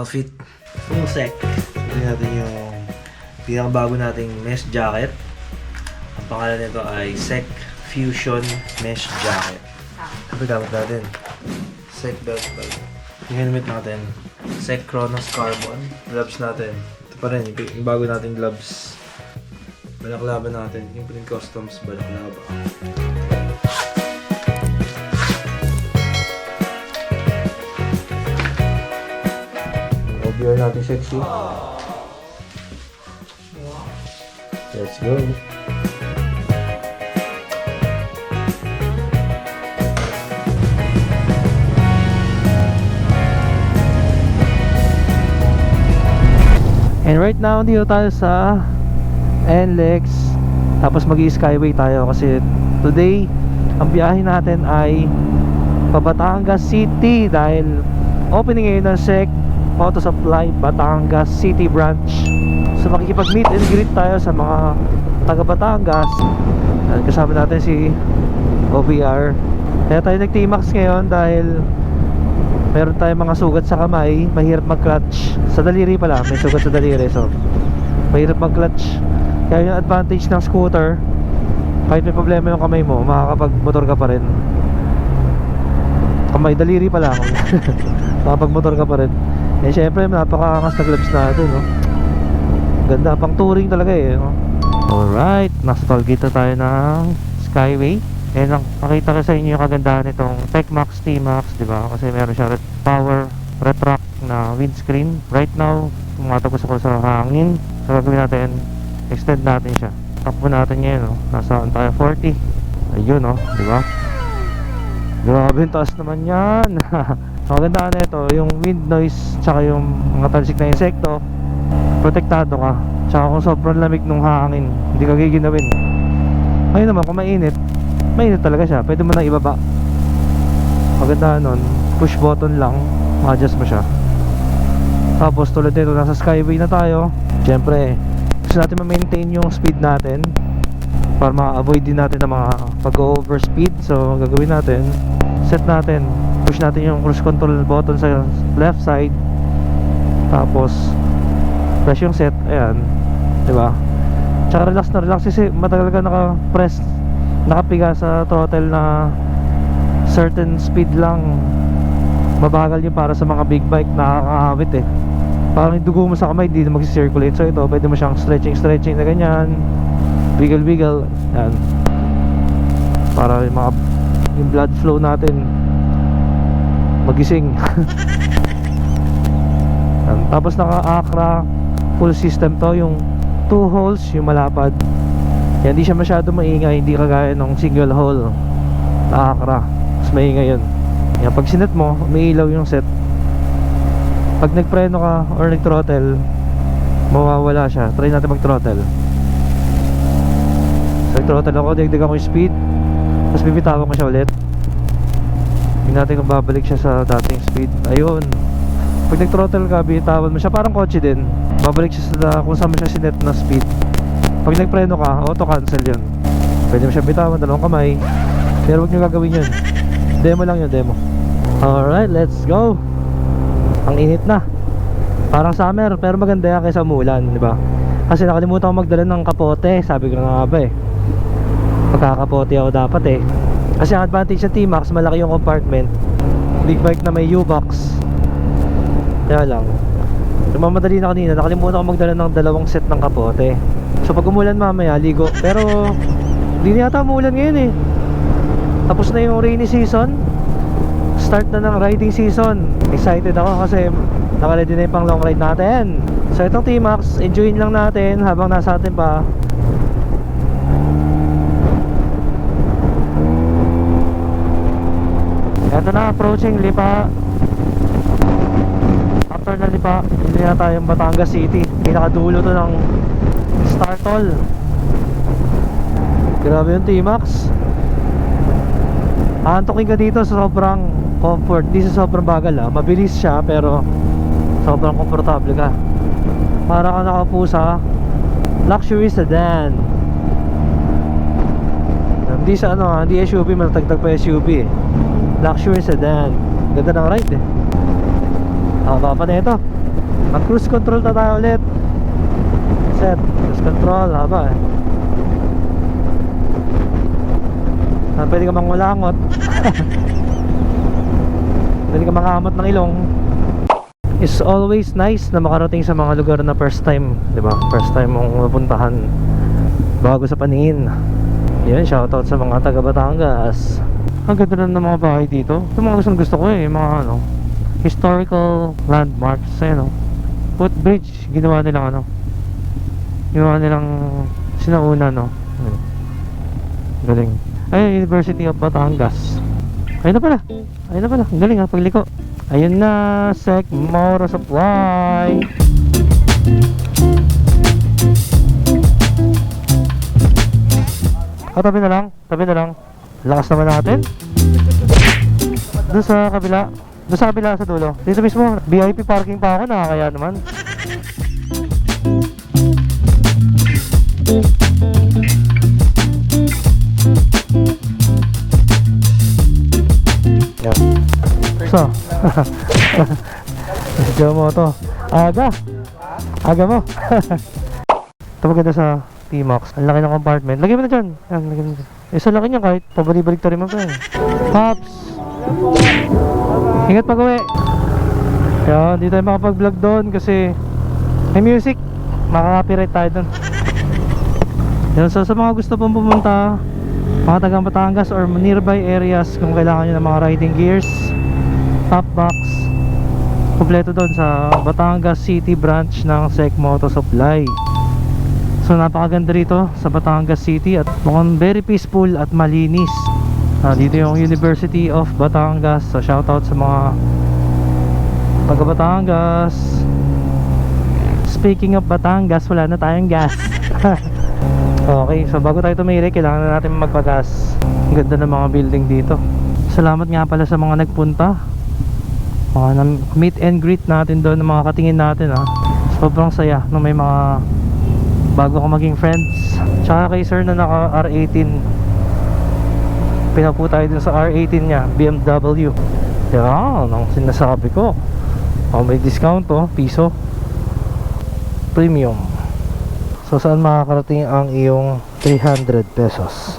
outfit. Full sec. Ito natin yung pinakabago nating mesh jacket. Ang pangalan nito ay Sec Fusion Mesh Jacket. Ito gamit natin. Sec belt bag. Yung helmet natin. Sec Chronos Carbon. Gloves natin. Ito pa rin, yung, bago nating gloves. Balaklava natin. Yung Print Customs balaklava. OBR natin sexy. Let's go. And right now, dito tayo sa NLEX. Tapos mag skyway tayo kasi today, ang biyahe natin ay Batangas City dahil opening ngayon ng SEC Auto Supply Batangas City Branch. So makikipag-meet and greet tayo sa mga taga Batangas. At kasama natin si OVR. Kaya tayo nag-T-Max ngayon dahil meron tayong mga sugat sa kamay, mahirap mag-clutch. Sa daliri pala, may sugat sa daliri. So, mahirap mag-clutch. Kaya yung advantage ng scooter, kahit may problema yung kamay mo, makakapag-motor ka pa rin. Kamay, daliri pa lang. makakapag-motor ka pa rin. Eh, syempre, napakaangas na gloves natin, no? Ganda, pang touring talaga eh, no? Alright, nasa tollgate na tayo ng Skyway. Eh, nang pakita ko sa inyo yung kagandahan nitong Techmax T-Max, di ba? Kasi meron siya ret- power retract na windscreen. Right now, tumatagos ako sa hangin. So, gagawin natin, extend natin siya. Takbo natin ngayon, no? Nasa tayo 40. Ayun, no? Di ba? Grabe, ang taas naman yan. Magandaan na ito, yung wind noise, tsaka yung mga talsik na insekto, protektado ka. Tsaka kung sobrang lamig ng hangin, hindi ka giginawin. Ngayon naman, kung mainit, mainit talaga siya. Pwede mo nang ibaba. Maganda nun, push button lang, ma-adjust mo siya. Tapos tulad nito, nasa skyway na tayo. Siyempre, gusto natin ma-maintain yung speed natin para ma-avoid din natin ng mga pag-overspeed. So, gagawin natin, set natin, push natin yung cruise control button sa left side. Tapos, press yung set, ayan, 'di ba? Tsaka relax na relax kasi matagal ka naka-press, nakapiga sa throttle na certain speed lang. Mabagal yun para sa mga big bike nakakaawit eh. Parang yung dugo mo sa kamay, hindi na mag-circulate. So ito, pwede mo siyang stretching, stretching na ganyan. Wiggle, wiggle. Yan. Para yung mga yung blood flow natin magising. Tapos naka-Acra full system to, yung two holes, yung malapad. Yan, hindi siya masyado maingay, hindi kagaya ng single hole na Acra. Mas maingay yun. Yan, pag sinet mo, umiilaw yung set. Pag nagpreno ka or nag-throttle, mawawala siya. Try natin mag-throttle. So, nag-throttle ako, dagdagan ko yung speed. Tapos bibitawan ko siya ulit. Tingnan natin kung babalik siya sa dating speed. Ayun. Pag nag-throttle ka, bitawan mo siya. Parang kotse din. Babalik siya sa kung saan mo siya sinet na speed. Pag nagpreno ka, auto-cancel yun. Pwede mo siya bitawan, dalawang kamay. Pero huwag nyo gagawin yun. Demo lang yun, demo. Alright, let's go. Ang init na. Parang summer, pero maganda yan kaysa umulan, di ba? Kasi nakalimutan ko magdala ng kapote. Sabi ko na nga ba eh. Magkakapote ako dapat eh. Kasi ang advantage sa T-Max, malaki yung compartment. Big bike na may U-Box. Kaya lang. Lumamadali na kanina, nakalimutan ko magdala ng dalawang set ng kapote. So pag umulan mamaya, ligo. Pero, hindi na yata umulan ngayon eh. Tapos na yung rainy season. Start na ng riding season. Excited ako kasi nakalady na yung pang long ride natin. So itong T-Max, enjoyin lang natin habang nasa atin pa. Ito na, approaching Lipa. After na Lipa, hindi na tayong Batangas City. Pinakadulo to ng Startol. Grabe yung T-Max. Aantokin ka dito sobrang comfort. Di sa sobrang bagal ah. Mabilis siya pero sobrang komportable ka. Para ka nakaupo sa luxury sedan. Hindi sa ano, ah, hindi SUV, matatagtag pa SUV eh. Luxury sedan. Ganda ng ride eh. Haba pa na ito. Mag cruise control na tayo ulit. Set. Cruise control. Haba eh. Ah, pwede ka mangulangot. pwede ka mangamot ng ilong. It's always nice na makarating sa mga lugar na first time, 'di ba? First time mong mapuntahan bago sa paningin. Yan, shoutout sa mga taga Batangas. Ang ganda na ng mga bahay dito. Ito mga gustong gusto ko eh, yung mga ano, historical landmarks, ayun oh. Footbridge, ginawa nilang ano. Ginawa nilang sinauna no. Ayun. Galing. Ay, University of Batangas. Ayun na pala. Ayun na pala. Galing ha, pagliko. Ayun na, Sec Moro Supply. Ah, tabi na lang. Tabi na lang. Lakas naman natin. Doon sa kabila. Doon sa kabila sa dulo. Dito mismo, VIP parking pa ako. Nakakaya naman. Yan. So, medyo mo to. Aga. Aga mo. Ito maganda sa T-Max. Ang laki ng compartment. Lagyan mo na dyan. Yan, lagyan mo dyan. Eh, sa laki niya kahit pabalik-balik rin mo pa eh. Pops! Ingat pag uwi. Kaya hindi tayo makapag-vlog doon kasi may music. Makaka-copyright tayo doon. Yan, so sa mga gusto pong pumunta, mga tagang Batangas or nearby areas kung kailangan nyo ng mga riding gears, top box, kompleto doon sa Batangas City branch ng Sec Moto Supply. So napakaganda rito sa Batangas City at mukhang very peaceful at malinis. Ah, dito yung University of Batangas. So shoutout sa mga taga Batangas. Speaking of Batangas, wala na tayong gas. okay, so bago tayo tumiri, kailangan na natin magpagas. Ganda ng mga building dito. Salamat nga pala sa mga nagpunta. Mga meet and greet natin doon, ng mga katingin natin ah. Sobrang saya nung may mga bago ko maging friends. Tsaka kay sir na naka R18. Pinapu tayo dun sa R18 niya, BMW. Yan, ang sinasabi ko. Oh, may discount oh, piso. Premium. So saan makakarating ang iyong 300 pesos?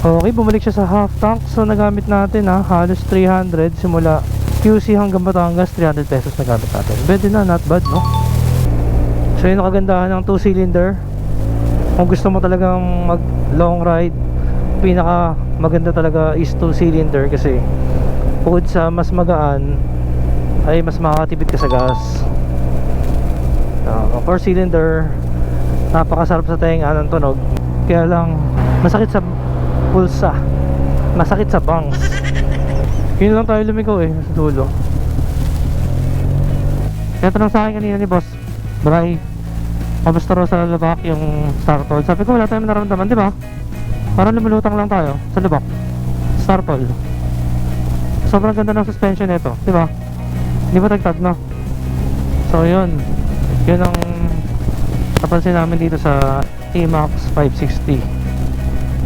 Okay, bumalik siya sa half tank. So nagamit natin ha, halos 300 simula QC hanggang Batangas 300 pesos nagamit natin. Pwede na, not bad no? So yun ang kagandahan ng 2 cylinder. Kung gusto mo talagang mag long ride, pinaka maganda talaga is 2 cylinder kasi bukod sa mas magaan ay mas makakatipid ka sa gas. Uh, 4 cylinder napakasarap sa tenga ng tunog kaya lang masakit sa pulsa masakit sa bangs yun lang tayo lumiko eh sa dulo kaya tanong sa akin kanina ni boss Bray kamusta raw sa lubak yung startol sabi ko wala tayong nararamdaman di ba? Parang lumulutang lang tayo sa lubak. Startol sobrang ganda ng suspension nito di ba? Hindi ba tagtag no? So yun. Yun ang napansin namin dito sa T-Max 560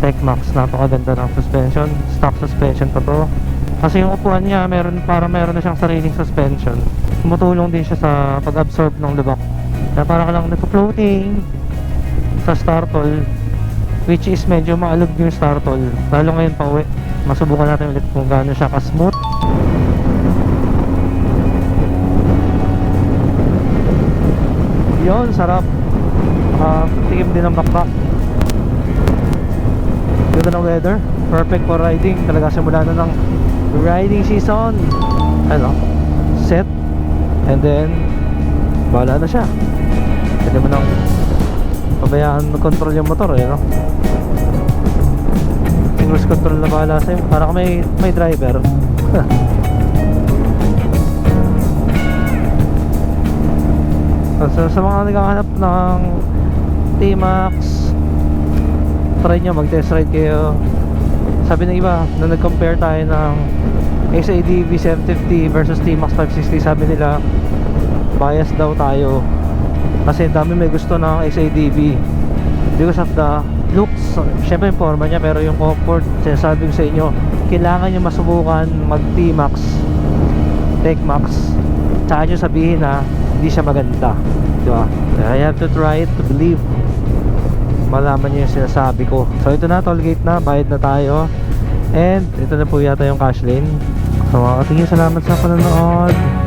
Tech-Max napakaganda ng suspension. Stock suspension pa to. Kasi yung upuan niya meron para meron na siyang sariling suspension. Tumutulong din siya sa pag-absorb ng lubak kaya para ka lang nagpo-floating sa startol which is medyo maalog yung startol lalo ngayon pa uwi masubukan natin ulit kung gaano siya ka-smooth Yon, sarap. Uh, tikim din ng bakbak. Ganda ng weather. Perfect for riding. Talaga simula na ng riding season. Ano? Set. And then, bahala na siya. Pwede mo nang pabayaan mag-control yung motor eh, no? Cruise control na bahala sa'yo. Para may, may driver. So, sa mga naghahanap ng T-Max try nyo mag test ride kayo sabi ng iba na nag-compare tayo ng XAD V750 versus T-Max 560 sabi nila bias daw tayo kasi dami may gusto ng XADV because of the looks syempre yung forma niya pero yung comfort sinasabi ko sa inyo kailangan nyo masubukan mag T-Max Tech Max tsaka nyo sabihin na hindi siya maganda. Di ba? I have to try it to believe malaman niyo yung sinasabi ko. So ito na, toll gate na, bayad na tayo. And ito na po yata yung cash lane. So mga salamat sa panonood.